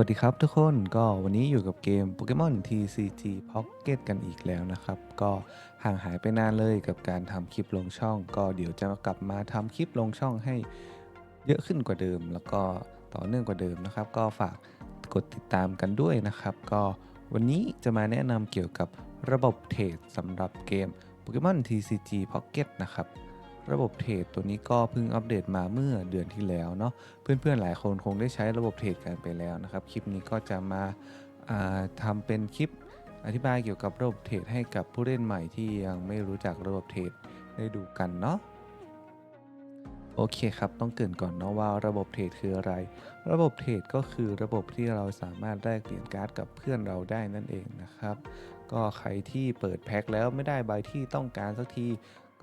วัสดีครับทุกคนก็วันนี้อยู่กับเกม Pokemon TCG Pocket กันอีกแล้วนะครับ ก็ห่างหายไปนานเลยกับการทำคลิปลงช่อง ก็เดี๋ยวจะกลับมาทำคลิปลงช่องให้เยอะขึ้นกว่าเดิม แล้วก็ต่อเนื่องกว่าเดิมนะครับ ก็ฝากกดติดตามกันด้วยนะครับ ก็วันนี้จะมาแนะนำเกี่ยวกับระบบเทรดสำหรับเกม Pokemon TCG Pocket นะครับ ระบบเทรดตัวนี้ก็เพิ่งอัปเดตมาเมื่อเดือนที่แล้วเนาะเพื่อนๆหลายคนคงได้ใช้ระบบเทรดกันไปแล้วนะครับ คลิปนี้ก็จะมาาทำเป็นคลิปอธิบายเกี่ยวกับระบบเทรดให้กับผู้เล่นใหม่ที่ยังไม่รู้จักระบบเทรดได้ดูกันเนาะโอเคครับ ต้องเกินก่อนเนาะว่าระบบเทรดคืออะไร ระบบเทรดก็คือระบบที่เราสามารถแลกเปลี่ยนการ์ดกับเพื่อนเราได้นั่นเองนะครับ ก็ใครที่เปิดแพ็คแล้วไม่ได้ใบที่ต้องการสักที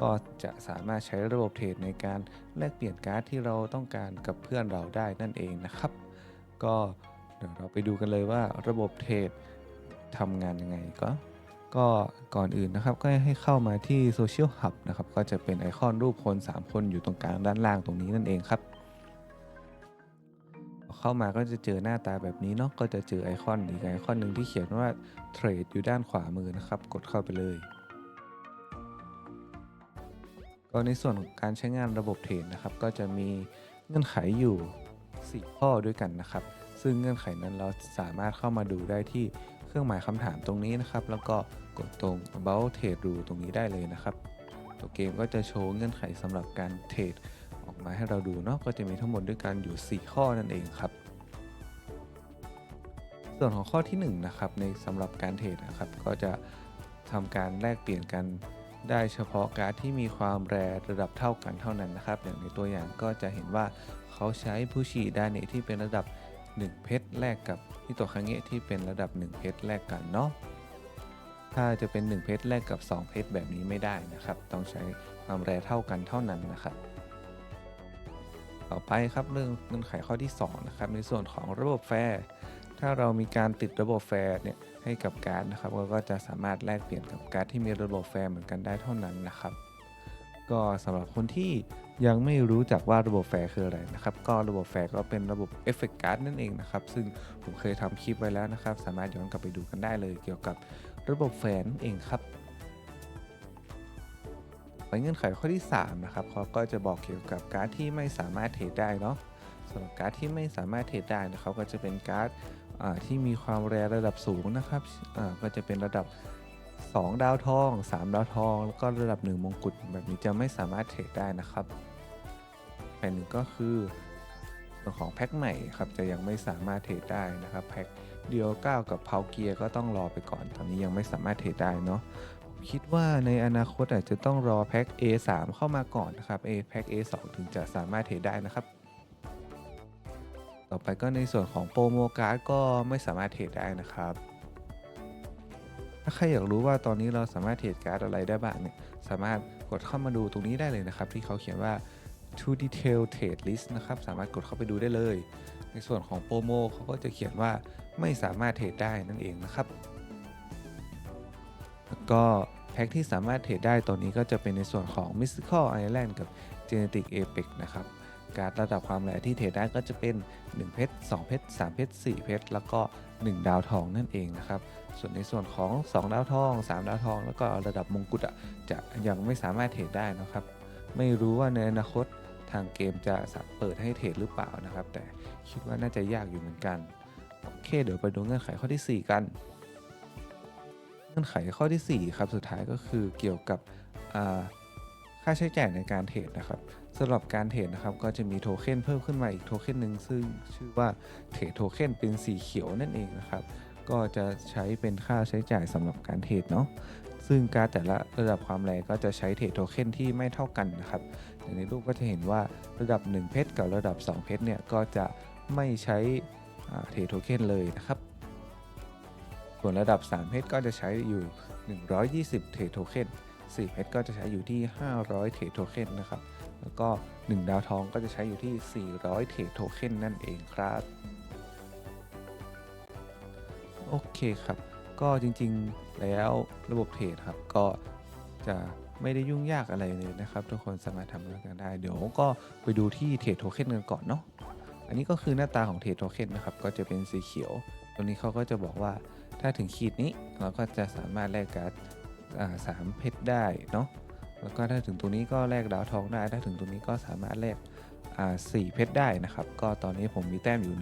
ก็จะสามารถใช้ระบบเทรดในการแลกเปลี่ยนการ์ดที่เราต้องการกับเพื่อนเราได้นั่นเองนะครับ ก็เดี๋ยวเราไปดูกันเลยว่าระบบเทรดทำงานยังไงก็ก็ก่อนอื่นนะครับก็ให้เข้ามาที่ Social Hub นะครับก็จะเป็นไอคอนรูปคน 3 คนอยู่ตรงกลางด้านล่างตรงนี้นั่นเองครับ เข้ามาก็จะเจอหน้าตาแบบนี้เนาะก็จะเจอไอคอนอีกไอคอนหนึ่งที่เขียนว่าเทรดอยู่ด้านขวามือนะครับ กดเข้าไปเลย ก็ในส่วนของการใช้งานระบบเทรดนะครับ ก็จะมีเงื่อนไขอยู่ 4 ข้อด้วยกันนะครับ ซึ่งเงื่อนไขนั้นเราสามารถเข้ามาดูได้ที่เครื่องหมายคำถามตรงนี้นะครับ แล้วก็กดตรง about trade rule ตรงนี้ได้เลยนะครับ ตัวเกมก็จะโชว์เงื่อนไขสำหรับการเทรดออกมาให้เราดูเนาะ ก็จะมีทั้งหมดด้วยกันอยู่ 4 ข้อนั่นเองครับ ส่วนของข้อที่1นะครับในสำหรับการเทรดนะครับ ก็จะทำการแลกเปลี่ยนกัน ได้เฉพาะการ์ดที่มีความแรระดับเท่ากันเท่านั้นนะครับ อย่างในตัวอย่างก็จะเห็นว่าเขาใช้ผู้ชีดาเนที่เป็นระดับ 1 เพชรแลกกับฮิโตคังเงะที่เป็นระดับ 1 เพชรแลกกันเนาะถ้าจะเป็น 1 เพชรแลกกับ 2 เพชรแบบนี้ไม่ได้นะครับ ต้องใช้ความแรเท่ากันเท่านั้นนะครับ ต่อไปครับเรื่องเงื่อนไขข้อที่2นะครับในส่วนของระบบแฟร์ ถ้าเรามีการติดระบบแฟร์เนี่ยให้กับการ์ดนะครับเราก็จะสามารถแลกเปลี่ยนกับการ์ดที่มีระบบแฟร์เหมือนกันได้เท่านั้นนะครับ ก็สำหรับคนที่ยังไม่รู้จักว่าระบบแฟร์คืออะไรนะครับ ก็ระบบแฟร์ก็เป็นระบบเอฟเฟกต์การ์ดนั่นเองนะครับ ซึ่งผมเคยทำคลิปไว้แล้วนะครับ สามารถย้อนกลับไปดูกันได้เลย เกี่ยวกับระบบแฟร์นั่นเองครับไปเงื่อนไขข้อที่ 3 นะครับเขาก็จะบอกเกี่ยวกับการ์ดที่ไม่สามารถเทรดได้เนาะสำหรับการ์ดที่ไม่สามารถเทรดได้นะครับก็จะเป็นการ์ด ที่มีความแรระดับสูงนะครับก็จะเป็นระดับ 2 ดาวทอง 3 ดาวทอง แล้วก็ระดับ 1 มงกุฎแบบนี้จะไม่สามารถเทรดได้นะครับแผนหนึ่งก็คือส่วของแพ็คใหม่ครับจะยังไม่สามารถเทรดได้นะครับแพ็คเดียว9กับเพาเกียก็ต้องรอไปก่อนตอนนี้ยังไม่สามารถเทรดได้เนาะผมคิดว่าในอนาคตอาจจะต้องรอแพ็ค A3 เข้ามาก่อนนะครับ A แพ็ค A2 ถึงจะสามารถเทรดได้นะครับ ต่อไปก็ในส่วนของโปรโมการ์ดก็ไม่สามารถเทรดได้นะครับ ถ้าใครอยากรู้ว่าตอนนี้เราสามารถเทรดการ์ดอะไรได้บ้างเนี่ยสามารถกดเข้ามาดูตรงนี้ได้เลยนะครับ ที่เขาเขียนว่า to detail trade list นะครับ สามารถกดเข้าไปดูได้เลย ในส่วนของโปรโมเขาก็จะเขียนว่าไม่สามารถเทรดได้นั่นเองนะครับ แล้วก็แพ็คที่สามารถเทรดได้ตอนนี้ก็จะเป็นในส่วนของ Mystical Island กับ Genetic Apex นะครับ การดระดับความแรงที่เทรดได้ก็จะเป็น 1 เพชร 2 เพชร 3 เพชร 4 เพชร แล้วก็ 1 ดาวทองนั่นเองนะครับ ส่วนในส่วนของ 2 ดาวทอง 3 ดาวทอง แล้วก็ระดับมงกุฎจะยังไม่สามารถเทรดได้นะครับ ไม่รู้ว่าในอนาคตทางเกมจะเปิดให้เทรดหรือเปล่านะครับ แต่คิดว่าน่าจะยากอยู่เหมือนกัน โอเค เดี๋ยวไปดูเงื่อนไขข้อที่ 4 กัน เงื่อนไขข้อที่ 4 ครับ สุดท้ายก็คือเกี่ยวกับอ่า ค่าใช้จ่ายในการเทรดนะครับสำหรับการเทรดนะครับก็จะมีโทเค็นเพิ่มขึ้นมาอีกโทเค็นหนึ่งซึ่งชื่อว่าเทรดโทเค็นเป็นสีเขียวนั่นเองนะครับก็จะใช้เป็นค่าใช้จ่ายสำหรับการเทรดเนาะซึ่งการแต่ละระดับความแรงก็จะใช้เทรดโทเค็นที่ไม่เท่ากันนะครับอย่างในรูปก็จะเห็นว่าระดับ 1 เพชรกับระดับ 2 เพชรเนี่ยก็จะไม่ใช้เทรดโทเค็นเลยนะครับ ส่วนระดับ 3 เพชรก็จะใช้อยู่ 120 เทรดโทเค็น 4เพชรก็จะใช้อยู่ที่ 500 เทรดโทเค็นนะครับ แล้วก็ 1 ดาวทองก็จะใช้อยู่ที่ 400 เทรดโทเค็นนั่นเองครับ โอเคครับ ก็จริงๆแล้วระบบเทรดครับก็จะไม่ได้ยุ่งยากอะไรเลยนะครับ ทุกคนสามารถทำกันได้ เดี๋ยวก็ไปดูที่เทรดโทเค็นกันก่อนเนาะ อันนี้ก็คือหน้าตาของเทรดโทเค็นนะครับ ก็จะเป็นสีเขียว ตรงนี้เขาก็จะบอกว่าถ้าถึงขีดนี้เราก็จะสามารถแลกการ์ด สามเพชรได้เนาะแล้วก็ถ้าถึงตรงนี้ก็แลกดาวทองได้ถ้าถึงตรงนี้ก็สามารถแลกสี่เพชรได้นะครับ ก็ตอนนี้ผมมีแต้มอยู่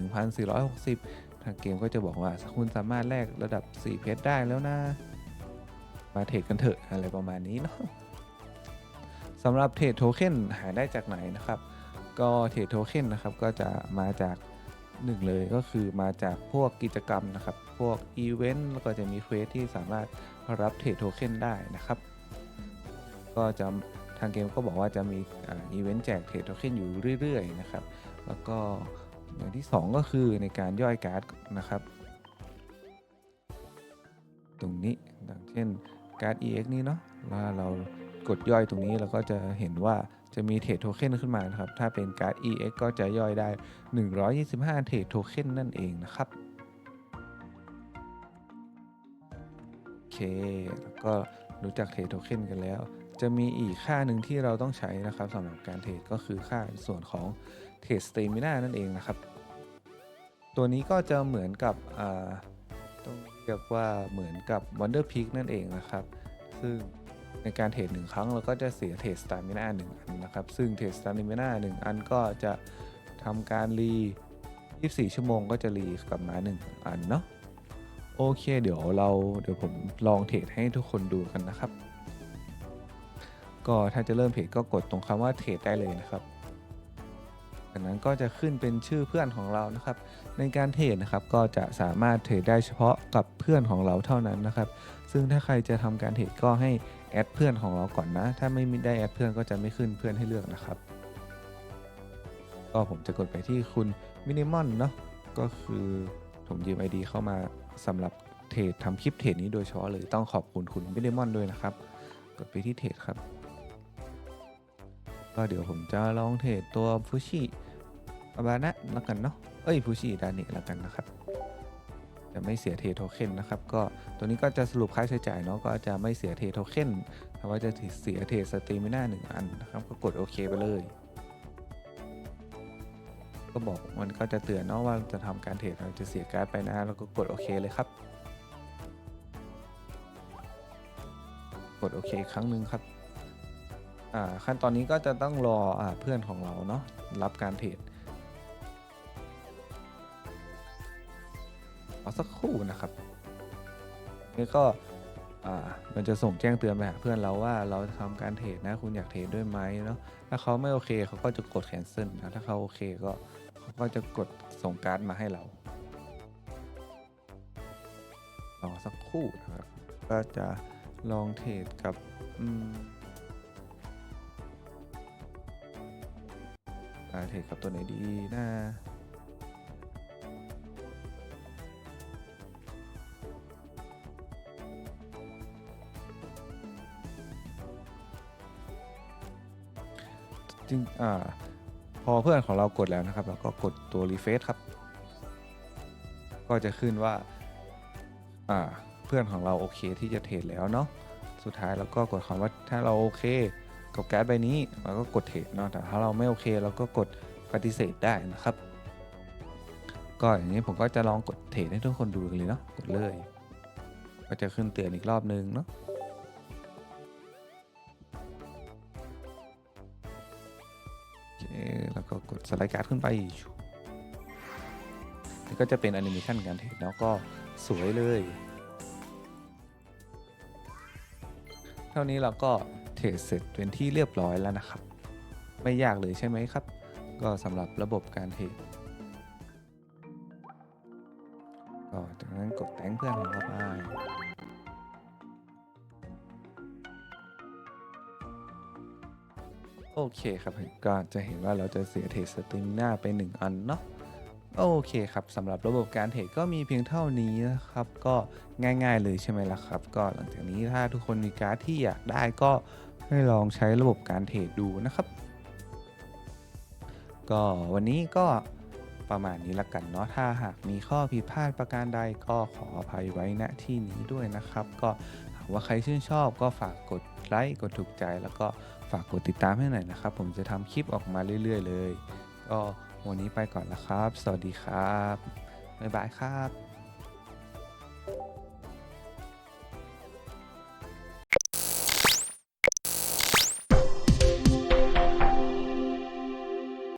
1,460 ทางเกมก็จะบอกว่าคุณสามารถแลกระดับ 4 เพชรได้แล้วนะ มาเทรดกันเถอะอะไรประมาณนี้เนาะสำหรับเทรดโทเค็นหาได้จากไหนนะครับ ก็เทรดโทเค็นนะครับก็จะมาจาก หนึ่งเลยก็คือมาจากพวกกิจกรรมนะครับ พวกอีเวนต์แล้วก็จะมีเควสที่สามารถรับเทรดโทเค็นได้นะครับ ก็จะทางเกมก็บอกว่าจะมีอีเวนต์แจกเทรดโทเค็นอยู่เรื่อยๆนะครับ แล้วก็อย่างที่ 2 ก็คือในการย่อยการ์ดนะครับ ตรงนี้อย่างเช่นการ์ด EX นี้เนาะว่าเรากดย่อยตรงนี้เราก็จะเห็นว่า จะมีเทรดโทเค็นขึ้นมานะครับ ถ้าเป็นการ์ด EX ก็จะย่อยได้ 125 เทรดโทเค็นนั่นเองนะครับ โอเค แล้วก็รู้จักเทรดโทเค็นกันแล้ว จะมีอีกค่าหนึ่งที่เราต้องใช้นะครับสำหรับการเทรดก็คือค่าส่วนของเทรดสเตมิน่านั่นเองนะครับ ตัวนี้ก็จะเหมือนกับต้องเรียกว่าเหมือนกับ Wonder Peak นั่นเองนะครับ ซึ่ง ในการเทรดหนึ่งครั้งเราก็จะเสียเทรดสตามิน่าหนึ่งอันนะครับ ซึ่งเทรดสตามิน่าหนึ่งอันก็จะทำการรี24 ชั่วโมงก็จะรีกลับมา 1 อันเนาะโอเค เดี๋ยวเราเดี๋ยวผมลองเทรดให้ทุกคนดูกันนะครับ ก็ถ้าจะเริ่มเทรดก็กดตรงคำว่าเทรดได้เลยนะครับจากนั้นก็จะขึ้นเป็นชื่อเพื่อนของเรานะครับ ในการเทรดนะครับก็จะสามารถเทรดได้เฉพาะกับเพื่อนของเราเท่านั้นนะครับ ซึ่งถ้าใครจะทำการเทรดก็ให้ แอดเพื่อนของเราก่อนนะ ถ้าไม่ได้แอดเพื่อนก็จะไม่ขึ้นเพื่อนให้เลือกนะครับ ก็ผมจะกดไปที่คุณมินิมอนเนาะก็คือผมยืม ID เข้ามาสำหรับเทรดทำคลิปเทรดนี้โดยเฉพาะเลยต้องขอบคุณคุณมินิมอนด้วยนะครับ กดไปที่เทรดครับ ก็เดี๋ยวผมจะลองเทรดตัวฟูชิอาบานะแล้วกันเนาะเอ้ยฟูชิดานะแล้วกันนะครับ จะไม่เสียเทโทเค็นนะครับก็ตัวนี้ก็จะสรุปค่าใช้จ่ายเนาะก็จะไม่เสียเทโทเค็นแต่ว่าจะเสียเทสตรีมิน่าหนึ่งอันนะครับก็กดโอเคไปเลยก็บอกมันก็จะเตือนเนาะว่าจะทำการเทรดเราจะเสียการ์ดไปนะแล้วก็กดโอเคเลยครับ กดโอเคอีกครั้งหนึ่งครับขั้นตอนนี้ก็จะต้องรออเพื่อนของเราเนาะรับการเทรด อสักครู่นะครับนี่ก็มันจะส่งแจ้งเตือนไปหาเพื่อนเราว่าเราจะทำการเทรดนะคุณอยากเทรดด้วยไหมเนาะถ้าเขาไม่โอเคเขาก็จะกดแคนเซิลนะถ้าเขาโอเคก็เขาก็จะกดส่งการ์ดมาให้เรารอสักครู่นะครับก็จะลองเทรดกับอืมเทรดกับตัวไหนดีนะ จริงอ่าพอเพื่อนของเรากดแล้วนะครับ เราก็กดตัวรีเฟซครับ ก็จะขึ้นว่าอ่าเพื่อนของเราโอเคที่จะเทรดแล้วเนาะสุดท้ายเราก็กดคำว่าถ้าเราโอเคกับการ์ดใบนี้เราก็กดเทรดเนาะแต่ถ้าเราไม่โอเคเราก็กดปฏิเสธได้นะครับ ก็อย่างนี้ผมก็จะลองกดเทรดให้ทุกคนดูกันเลยเนาะกดเลย ก็จะขึ้นเตือนอีกรอบนึงเนาะ แล้วก็กดสไลด์การ์ดขึ้นไปนี่ก็จะเป็นแอนิเมชันการเทรดแล้วก็สวยเลย เท่านี้เราก็เทรดเสร็จเป็นที่เรียบร้อยแล้วนะครับ ไม่ยากเลยใช่ไหมครับ ก็สำหรับระบบการเทรดก็จากนั้นกดแต่งเพื่อนของเราไป โอเคครับก็จะเห็นว่าเราจะเสียเทรดสตรีมหน้าไป 1 อันเนาะโอเคครับสำหรับระบบการเทรดก็มีเพียงเท่านี้นะครับ ก็ง่ายๆเลยใช่ไหมล่ะครับ ก็หลังจากนี้ถ้าทุกคนมีการ์ดที่อยากได้ก็ให้ลองใช้ระบบการเทรดดูนะครับ ก็วันนี้ก็ประมาณนี้ละกันเนาะถ้าหากมีข้อผิดพลาดประการใดก็ขออภัยไว้ณที่นี้ด้วยนะครับ ก็ ว่าใครชื่นชอบก็ฝากกดไลค์กดถูกใจ แล้วก็ฝากกดติดตามให้หน่อยนะครับ ผมจะทำคลิปออกมาเรื่อยๆ เลย ก็วันนี้ไปก่อนละครับ สวัสดีครับบ๊ายบายครับ